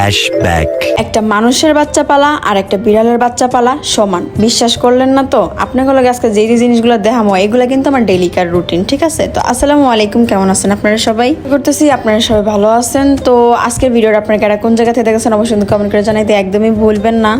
Flashback. একটা মানুষের বাচ্চা পালা আর একটা বিড়ালের বাচ্চা পালা সমান। বিশ্বাস করলেন না তো? আপনাকে লগে আজকে যে যে জিনিসগুলো দেখামো, এগুলো কিন্তু আমার ডেলিকার রুটিন ঠিক আছে? তো আসসালামু আলাইকুম, কেমন আছেন আপনারা সবাই? করতেছি আপনারা সবাই ভালো আছেন। তো আজকের ভিডিওটা আপনারা কারা কোন জায়গা থেকে দেখেছেন অবশ্যই কমেন্ট করে জানাইতে একদমই ভুলবেন না।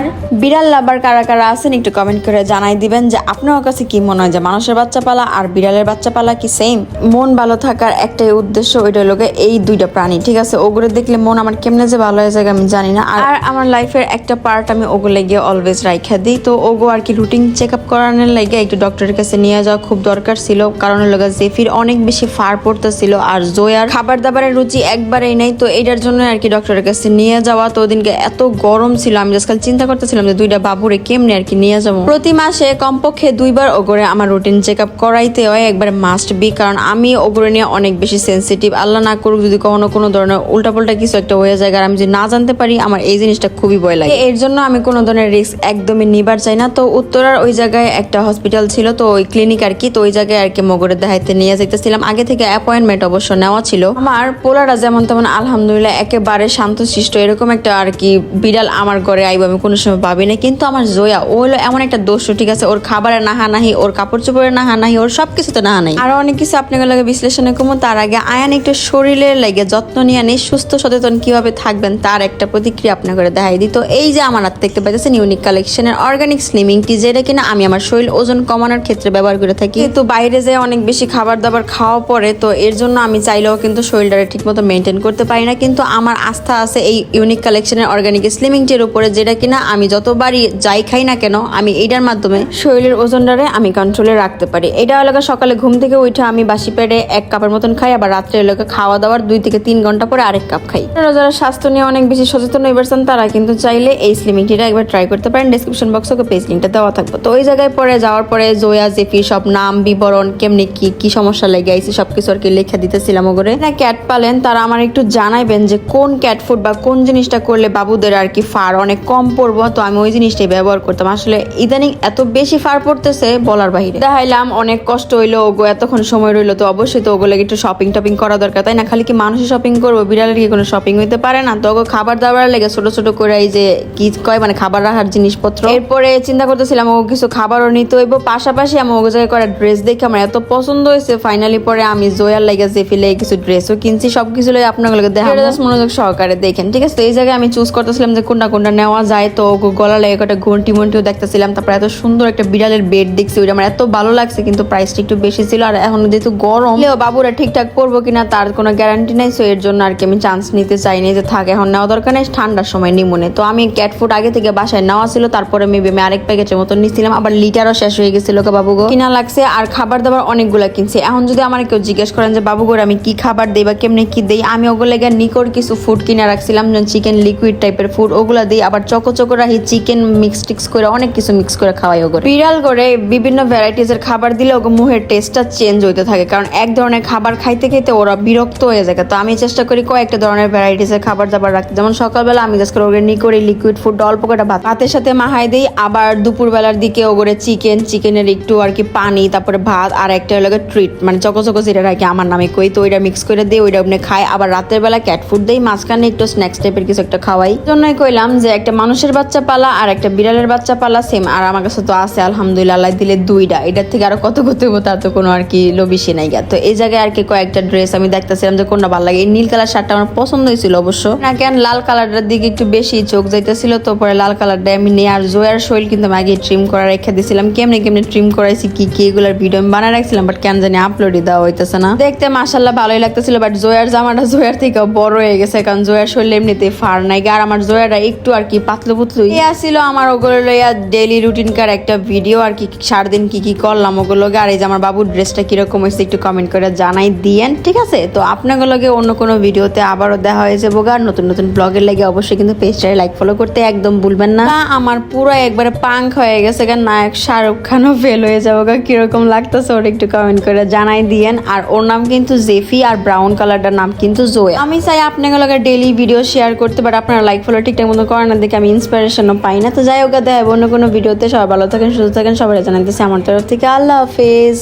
বিড়াল লাভার কারা কারা আছেন একটু কমেন্ট করে জানাই দিবেন যে আপনার কাছে কি মনে হয় যে মানুষের বাচ্চা পালা আর বিড়ালের বাচ্চা পালা কি সেম মন ভালো থাকার একটাই উদ্দেশ্য, ওইটা গিয়ে এই দুইটা প্রাণী, ঠিক আছে? ওগুলো দেখলে মন আমার কেমনে যে ভালো হয়ে যায় আমি জানি না। আর আমার লাইফের একটা পার্ট আমি ওগুলো গিয়ে অলওয়েজ রাইখা দিই। তো ওগো আর কি রুটিন চেক আপ করানোর লাগে একটু ডক্টরের কাছে নিয়ে যাওয়া খুব দরকার ছিল। কারণ হলো জেফির অনেক বেশি ফার পড়তেছিল আর জয়ার খাবার দাবারের রুচি একবারেই নেই। তো এটার জন্য আর কি ডক্টরের কাছে নিয়ে যাওয়া। তো ওদিনকে এত গরম ছিল, আমি আজকাল চিন্তা করতেছিলাম যে দুইটা বাবুরে কেমনে আর কি নিয়ে যাব। প্রতি মাসে কমপক্ষে দুইবার ওগরে আমার রুটিন চেক আপ করাইতে হয়, একবার মাস্ট বি কারণ আমি ওগরে নিয়ে অনেক বেশি সেন্সিটিভ আল্লাহ না করুক যদি কখনো কোনো ধরনের উল্টাপাল্টা কিছু একটা হয়ে যায়, আর আমি যদি না জানতে পারি, আমার এই জিনিসটা খুবই ভয় লাগে। এর জন্য আমি কোনো ধরনের রিস্ক একদমই নিবার চাই না। তো উত্তরার ওই জায়গায় একটা হসপিটাল ছিল, তো ওই ক্লিনিক আর কি, তো ওই জায়গায় আর কি মগরের দেখাইতে নিয়ে যেতেছিলাম আগে থেকে অ্যাপয়েন্টমেন্ট অবশ্য নেওয়া ছিল। আমার পোলারা যেমন তেমন আলহামদুলিল্লাহ একেবারে শান্তশিষ্ট, এরকম একটা আর কি বিড়াল আমার ঘরে আইব আমি কোনো সময় ভাবি না কিন্তু আমার জয়া, ও হলো এমন একটা দোষ ঠিক আছে? ওর খাবারে নাহা নাহি, ওর কাপড় চোপড়ে নাহা নাহি, ওর সব কিছুতে নাহা নাই। আরও অনেক কিছু আপনাকে লাগে বিশ্লেষণে কমো তার আগে আয়ান একটু শরীরের লাগে যত্ন নিয়ে নিয়ে সুস্থ সচেতন কীভাবে থাকবেন, তার একটা প্রতিক্রিয়া আপনার করে দেখাই দিই। তো এই যে আমার হাত দেখতে পাইতেছেন ইউনিক কালেকশনের অর্গানিক স্লিমিং টি যেটা কিনা আমি আমার শরীর ওজন কমানোর ক্ষেত্রে ব্যবহার করে থাকি। তো বাইরে যে অনেক বেশি খাবার দাবার খাওয়া পড়ে তো এর জন্য আমি চাইলেও কিন্তু শরীরটা ঠিক মতো মেনটেন করতে পারি না। কিন্তু আমার আস্থা আছে এই ইউনিক কালেকশনের অর্গানিক স্লিমিং টির উপরে, যেটা কিনা আমি যতবারই যাই খাই না কেন, আমি এইটার মাধ্যমে শরীরের ওজনটারে আমি কন্ট্রোলে রাখতে পারি। এটা এলাকা সকালে ঘুম থেকে উঠে আমি বাসি পেটে এক কাপের মতন খাই, আবার রাত্রে এলাকা খাওয়া দাওয়ার দুই থেকে তিন ঘণ্টা পরে আরেক কাপ খাই। যারা স্বাস্থ্য নিয়ে অনেক বেশি সচেতন হইবেন তারা কিন্তু চাইলে এই স্লিমিং টিটা একবার ট্রাই করতে পারেন। ডিসক্রিপশন বক্সে ওকে পেজ লিঙ্কটা দেওয়া থাকবে। তো ওই জায়গায় পরে যাওয়ার পরে জোয়া জেফি সব নাম, বিবরণ, কেমনি কি কি সমস্যা লেগে আইছে সবকিছু আর কি লিখে দিতেছিলাম ওগরে। না ক্যাট পালেন, তারা আমার একটু জানাইবেন যে কোন ক্যাট ফুড বা কোন জিনিসটা করলে বাবুদের আর কি ফার অনেক কম পড়ব। তো আমি ওই জিনিসটাই ব্যবহার করতাম। আসলে ইদানিং এত বেশি ফার পড়তেছে বলার বাহিরে। দেখাইলাম, অনেক কষ্ট হইল ওগো, এতক্ষণ সময় রইল, তো অবশ্যই তো ওগুলো একটু শপিং টপিং করা দরকার, তাই না? খালি কি মানুষই শপিং করব? বিড়ালের কি কোনো শপিং হইতে পারে না? তো ওগো খাবার দাবার লেগে ছোট ছোট করে এই যে কি কয় মানে খাবার রাখার জিনিসপত্র। এরপরে চিন্তা করতেছিলাম ও কিছু খাবারও নিতে হইব। পাশাপাশি আমি ওগো জায়গায় করা ড্রেস দেখে আমার এত পছন্দ হয়েছে। ফাইনালি পরে আমি জয়ার লেগে জেফিলে কিছু ড্রেসও কিনছি সবকিছু লাগে আপনার দেখা মনোযোগ সহকারে দেখেন ঠিক আছে? তো এই জায়গায় আমি চুজ করতেছিলাম যে কোনটা কোনটা নেওয়া যায়। তো গলা লেগে একটা ঘন্টি মন্টিও দেখতেছিলাম। তারপরে এত সুন্দর একটা বিড়ালের বেড দেখছি ওইটা আমার এত ভালো লাগছে কিন্তু প্রাইসটা একটু বেশি ছিল। আর এখন যেহেতু গরম বাবুরা ঠিকঠাক পরবো কিনা তার কোনো গ্যারান্টি নাই। সো এর জন্য আর কি আমি চান্স নিতে চাইনি যে থাক এখন নেওয়া দরকার। নেই, ঠান্ডার সময় নিমনে তো আমি ক্যাট ফুড আগে থেকে বাসায় নেওয়া ছিল, তারপরে মেবি আমি আরেক প্যাকেটের মতো নিছিলাম, আবার লিটারও শেষ হয়ে গেছিল বাবু গো কিনা লাগছে, আর খাবার দাবার অনেকগুলো কিনছে। এখন যদি আমার কেউ জিজ্ঞেস করেন যে বাবু আমি কি খাবার দেই বা কেমনে কি দেই? আমি ওগুলো গিয়ে নিকর কিছু ফুড কিনে রাখছিলাম, যেমন চিকেন লিকুইড টাইপের ফুড ওগুলো দিই। আবার চকো চকো রাখি চিকেন মিক্স টিক্স করে, অনেক কিছু মিক্স করে খাওয়াই ওগুলো। বিড়াল করে বিভিন্ন ভ্যারাইটিস এর খাবার দিলে ওগো মুখের টেস্টটা চেঞ্জ হইতে থাকে, কারণ এক ধরনের খাবার খাইতে খাইতে ওরা বিরক্ত হয়ে যায়। তো আমি চেষ্টা করি কয়েকটা ধরনের ভ্যারাইটিস এর খাবার দাবার রাখতে। যেমন সকালবেলা আমি করে ওগুলো নিকরে লিকুইড ফুড অল্প কটা ভাত। ভাতের সাথে মাহাই দিই, আবার দুপুরবেলার দিকে ওগুলো চিকেন চিকেনের একটু আর কি পানি, তারপরে ভাত, আর একটা হলো ট্রিট মানে চকো চকো যেটা রাখি আমার নামে কই, তো ওইটা মিক্স করে দিই, ওইটা আপনি খাই, আবার রাতের বেলা ক্যাট ফুড দিই, মাঝখানে একটু স্ন্যাক্স টাইপের কিছু একটা খাওয়াই। জন্যই কইলাম যে একটা মানুষের বাচ্চা পালা আর একটা বিড়ালের বাচ্চা পালা সেম আর আমার কাছে তো আছে, আলহামদুলিল্লাহ দিলে দুইটা। এটার থেকে আরও কত কত হব তার তো কোনো আর কি লবিসি নাই গা। তো এই জায়গায় আর কি কয়েকটা ড্রেস আমি দেখতেছিলাম যে কোনটা ভালো লাগে। এই নীল কালার শার্টটা আমার পছন্দ হয়েছিল অবশ্য। না কেন লাল কালারটার দিকে একটু বেশি চোখ যাইতেছিল, তো পরে লাল কালারটা আমি নিয়ে আর জয়ার শৈল কিন্তু আমি আগে ট্রিম করা রেখে দিয়েছিলাম কেমনে কেমনে ট্রিম করাইছি, কি কি এগুলোর ভিডিও আমি বানায় রাখছিলাম বাট কেন জানি আপলোডই দেওয়া হইতেছে না। দেখতে মাসাল্লাহ ভালোই লাগতেছিল বাট জয়ার জামাটা জয়ার থেকে বড় হয়ে গেছে, কারণ জয়ার শরীর এমনিতে ফার নাই। আর আমার জয়াটা একটু আর কি পাতলু পুতলু এই আসছিল আমার ওগুলো লইয়া ডেইলি রুটিনকার একটা ভিডিও আর কি, সারাদিন কি কি করলাম ওগুলো আর এই যে আমার বাবুর ড্রেসটা কীরকম হয়েছে একটু কমেন্ট করে জানাই দিয়েন, ঠিক আছে? তো আপনাগুলোকে অন্য কোনো ভিডিওতে আবারও দেখা হয়েছে বোগা নতুন নতুন ব্লগের লাগে অবশ্যই কিন্তু পেজটারে লাইক ফলো করতে একদম ভুলবেন না। আমার পুরো একবারে পাঙ্ক হয়ে গেছে কারণ নায়ক শাহরুখ খানও ফেল হয়ে যাব কীরকম লাগতেছে ওর একটু কমেন্ট করে জানাই দিয়েন। আর ওর নাম কিন্তু জেফি, আর ব্রাউন কালারটার নাম কিন্তু জোয়া আমি চাই আপনাগুলোকে ডেলি ভিডিও শেয়ার করতে বাট আপনারা লাইক ফলো ঠিকঠাক মতো করেন দেখে আমি ইন্সপিরেশনও পাই না। তো যাই হোক দেখা অন্য কোনো ভিডিওতে সবাই ভালো থাকেন, সুস্থ থাকেন সবাই জানাই জানাইতেছি আমার তরফ থেকে। আল্লাহ হাফেজ।